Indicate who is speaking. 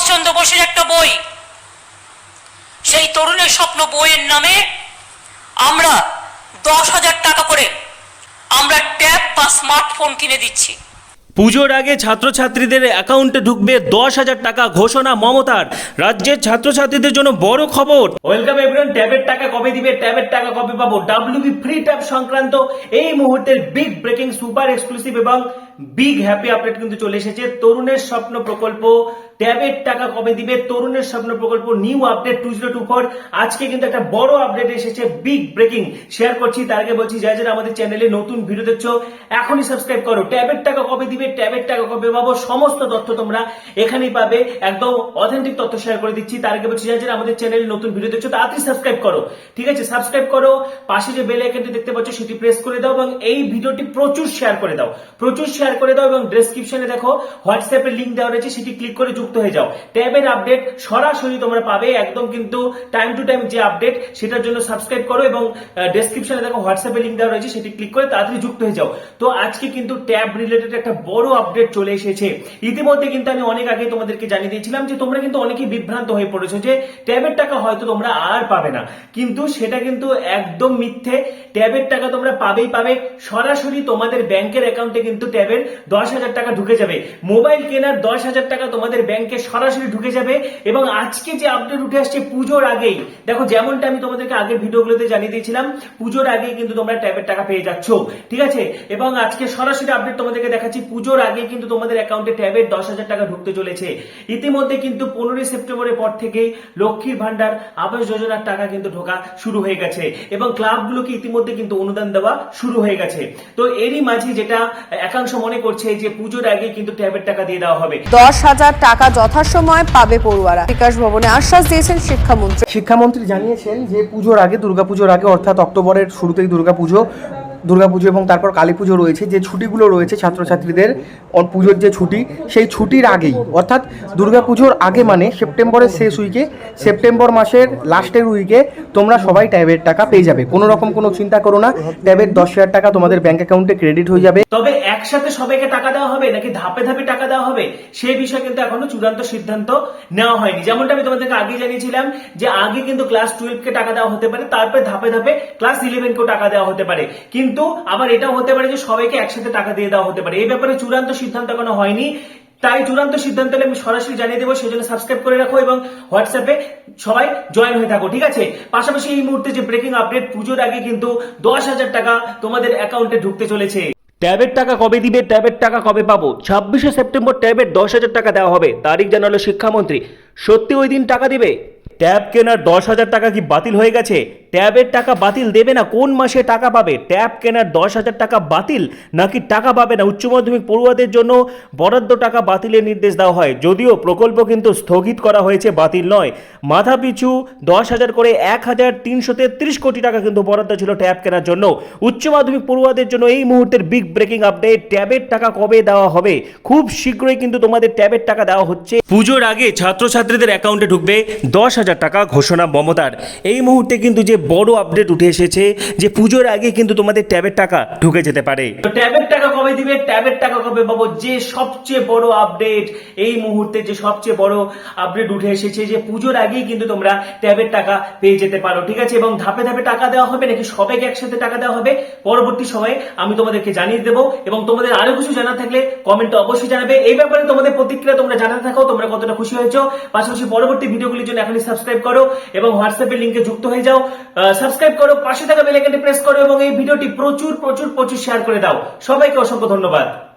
Speaker 1: সুভাষচন্দ্র বোসের একটা বই। সেই তরুণের স্বপ্ন বইয়ের নামে আমরা দশ হাজার টাকা করে আমরা ট্যাব বা স্মার্টফোন কিনে দিচ্ছি।
Speaker 2: পুজোর আগে ছাত্রছাত্রীদের অ্যাকাউন্টে ঢুকবে দশ হাজার টাকা ঘোষণা মমতার। রাজ্যের ছাত্রছাত্রীদের জন্য বড় খবর। ওয়েলকাম এভরিওয়ান ট্যাবের টাকা কবে দিবে? ট্যাবের টাকা কবে পাবো? ডাব্লিউবি ফ্রি ট্যাব সংক্রান্ত এই মুহূর্তের বিগ ব্রেকিং সুপার এক্সক্লুসিভ এবং বিগ হ্যাপি আপডেট কিন্তু চলে এসেছে। তরুণের স্বপ্ন প্রকল্প ট্যাবের টাকা কবে দিবে? তরুণের স্বপ্ন প্রকল্প new update two zero two four আজকে কিন্তু একটা বড় আপডেট এসেছে বিগ ব্রেকিং শেয়ার করছি, তার আগে বলছি, যারা যারা আমাদের চ্যানেলে নতুন ভিডিও দেখছ, এখনই সাবস্ক্রাইব করো। ট্যাবের টাকা কবে দিবে? ট্যাবের টাকা কবে পাবো? সমস্ত তথ্য তোমরা এখানেই পাবে। একদম অথেন্টিক তথ্য শেয়ার করে দিচ্ছি। তার আগে বলছি, যারা যারা আমাদের চ্যানেলে নতুন ভিডিও দেখছ, তাড়াতাড়ি সাবস্ক্রাইব করো। ঠিক আছে? সাবস্ক্রাইব করো। পাশে যে বেল আইকনটি দেখতে পাচ্ছ, সেটি প্রেস করে দাও এবং এই ভিডিওটি প্রচুর শেয়ার করে দাও। প্রচুর শেয়ার করে দাও এবং ডেসক্রিপশনে দেখো হোয়াটসঅ্যাপের লিংক দেওয়া রয়েছে, সেটি ক্লিক করে যুক্ত হয়ে যাও। ট্যাবের আপডেট সরাসরি তোমরা পাবে, একদম কিন্তু টাইম টু টাইম যে আপডেট সেটার জন্য সাবস্ক্রাইব করো এবং ডেসক্রিপশনে দেখো হোয়াটসঅ্যাপের লিংক দেওয়া রয়েছে, সেটি ক্লিক করে তাড়াতাড়ি যুক্ত হয়ে যাও। তো আজকে কিন্তু ট্যাব রিলেটেড একটা বড় আপডেট চলে এসেছে। ইতিমধ্যে কিন্তু আমি অনেক আগে তোমাদেরকে জানিয়ে দিয়েছিলাম যে তোমরা কিন্তু অনেকেই বিভ্রান্ত হয়ে পড়েছো যে ট্যাবের টাকা হয়তো তোমরা আর পাবে না। কিন্তু সেটা কিন্তু একদম মিথ্যে। ট্যাবের টাকা তোমরা পাবেই পাবে। সরাসরি তোমাদের ব্যাংকের অ্যাকাউন্টে কিন্তু ট্যাবের দশ হাজার টাকা ঢুকে যাবে। মোবাইল কেনার দশ হাজার টাকা তোমাদের ব্যাংকে সরাসরি ঢুকে যাবে এবং আজকে যে আপডেট উঠে আসছে পুজোর আগেই, দেখো যেমনটা আমি তোমাদেরকে আগের ভিডিওগুলোতে জানিয়ে দিয়েছিলাম, পুজোর আগেই কিন্তু তোমরা ট্যাবের টাকা পেয়ে যাচ্ছ। ঠিক আছে? এবং আজকে সরাসরি আপডেট তোমাদেরকে দেখাচ্ছি, পুজোর আগে কিন্তু তোমাদের অ্যাকাউন্টে ট্যাবের দশ হাজার টাকা ঢুকতে চলেছে। ইতিমধ্যে কিন্তু পনেরোই সেপ্টেম্বরের পর থেকেই লক্ষ্মীর ভান্ডার আবাস যোজনার টাকা কিন্তু ঢোকা শুরু হয়ে গেছে এবং ক্লাবগুলোকে ইতিমধ্যে কিন্তু অনুদান দেওয়া শুরু হয়ে গেছে। তো এরই মাঝে যেটা একাংশ করছে যে পুজোর আগে কিন্তু ট্যাবের টাকা দিয়ে দেওয়া হবে।
Speaker 3: দশ হাজার টাকা যথাসময় পাবে পড়ুয়ারা। বিকাশ ভবনে আশ্বাস দিয়েছেন শিক্ষামন্ত্রী।
Speaker 4: শিক্ষামন্ত্রী জানিয়েছেন যে পুজোর আগে দুর্গাপুজোর আগে অর্থাৎ অক্টোবরের শুরুতেই দুর্গাপুজো দুর্গাপুজো এবং তারপর কালী পুজো রয়েছে, যে ছুটিগুলো রয়েছে ছাত্রছাত্রীদের পুজোর যে ছুটি, সেই ছুটির আগেই, অর্থাৎ দুর্গাপুজোর আগে মানে সেপ্টেম্বরের শেষ উইকে, সেপ্টেম্বর মাসের লাস্টের উইকে তোমরা সবাই ট্যাবের টাকা পেয়ে যাবে। কোনো রকম কোনো চিন্তা করো না, ট্যাবের দশ হাজার টাকা তোমাদের ব্যাংক অ্যাকাউন্টে ক্রেডিট হয়ে যাবে।
Speaker 2: তবে একসাথে সবাইকে টাকা দেওয়া হবে, নাকি ধাপে ধাপে টাকা দেওয়া হবে সেই বিষয়ে কিন্তু এখনও চূড়ান্ত সিদ্ধান্ত নেওয়া হয়নি। যেমনটা আমি তোমাদেরকে আগে জানিয়েছিলাম, যে আগে কিন্তু ক্লাস টুয়েলভ কে টাকা দেওয়া হতে পারে, তারপরে ধাপে ধাপে ক্লাস ইলেভেন কেও টাকা দেওয়া হতে পারে। কিন্তু আবার এটাও হতে পারে যে সবাইকে একসাথে টাকা দিয়ে দেওয়া হতে পারে। এই ব্যাপারে চূড়ান্ত সিদ্ধান্ত এখনও হয়নি। তাই চূড়ান্ত সিদ্ধান্ত আমি সরাসরি জানিয়ে দেবো, সেজন্য সাবস্ক্রাইব করে রাখো এবং হোয়াটসঅ্যাপে সবাই জয়েন হয়ে থাকো, ঠিক আছে? পাশাপাশি এই মুহূর্তে যে ব্রেকিং আপডেট পুজোর আগে কিন্তু দশ হাজার টাকা তোমাদের অ্যাকাউন্টে ঢুকতে চলেছে। ট্যাবের টাকা কবে দিবে, ট্যাবের টাকা কবে পাবো? ছাব্বিশে সেপ্টেম্বর ট্যাবের দশ হাজার টাকা দেওয়া হবে। তারিখ জানালো শিক্ষামন্ত্রী। সত্যি ওই দিন টাকা দিবে? ট্যাব কেনার দশ হাজার টাকা কি বাতিল হয়ে গেছে? ট্যাবের টাকা বাতিল দেবে না? কোন মাসে টাকা পাবে? ট্যাব কেনার দশ হাজার টাকা বাতিল নাকি টাকা পাবে না? উচ্চ মাধ্যমিক পড়ুয়াদের জন্য বরাদ্দ টাকা বাতিলের নির্দেশ দেওয়া হয়। যদিও প্রকল্প কিন্তু স্থগিত করা হয়েছে, বাতিল নয়। মাথা পিছু দশ হাজার করে এক হাজার তিনশো তেত্রিশ কোটি টাকা কিন্তু বরাদ্দ ছিল ট্যাব কেনার জন্য। উচ্চ মাধ্যমিক পড়ুয়াদের জন্য এই মুহূর্তের বিগ ব্রেকিং আপডেট ট্যাবের টাকা কবে দেওয়া হবে? খুব শীঘ্রই কিন্তু তোমাদের ট্যাবের টাকা দেওয়া হচ্ছে। পুজোর আগে ছাত্রছাত্রীদের অ্যাকাউন্টে ঢুকবে দশ হাজার টাকা ঘোষণা মমতার। এই মুহূর্তে কিন্তু যে বড় আপডেট উঠে এসেছে, যে পুজোর আগে কিন্তু তোমাদের ট্যাবের টাকা ঢুকে যেতে পারে। ট্যাবের টাকা কবে দিবে? ট্যাবের টাকা কবে পাবো? যে সবচেয়ে বড় আপডেট এই মুহূর্তে, যে সবচেয়ে বড় আপডেট উঠে এসেছে, যে পুজোর আগেই কিন্তু তোমরা ট্যাবের টাকা পেয়ে যেতে পারো, ঠিক আছে? এবং ধাপে ধাপে টাকা দেওয়া হবে, নাকি সবাইকে একসাথে টাকা দেওয়া হবে? পরবর্তী সময়ে আমি তোমাদেরকে জানিয়ে দেবো, এবং তোমাদের আরও কিছু জানা থাকলে কমেন্টে অবশ্যই জানাবে। এই ব্যাপারে তোমাদের প্রতিক্রিয়া তোমরা জানাতে থাকো, তোমরা কতটা খুশি হয়েছো? পাশাপাশি পরবর্তী ভিডিওগুলির জন্য এখনই সাবস্ক্রাইব করো এবং হোয়াটসঅ্যাপের লিঙ্কে যুক্ত হয়ে যাও। সাবস্ক্রাইব করো, পাশে থাকা বেল আইকনটি প্রেস করো এবং এই ভিডিওটি প্রচুর প্রচুর প্রচুর শেয়ার করে দাও। সবাইকে অসংখ্য ধন্যবাদ।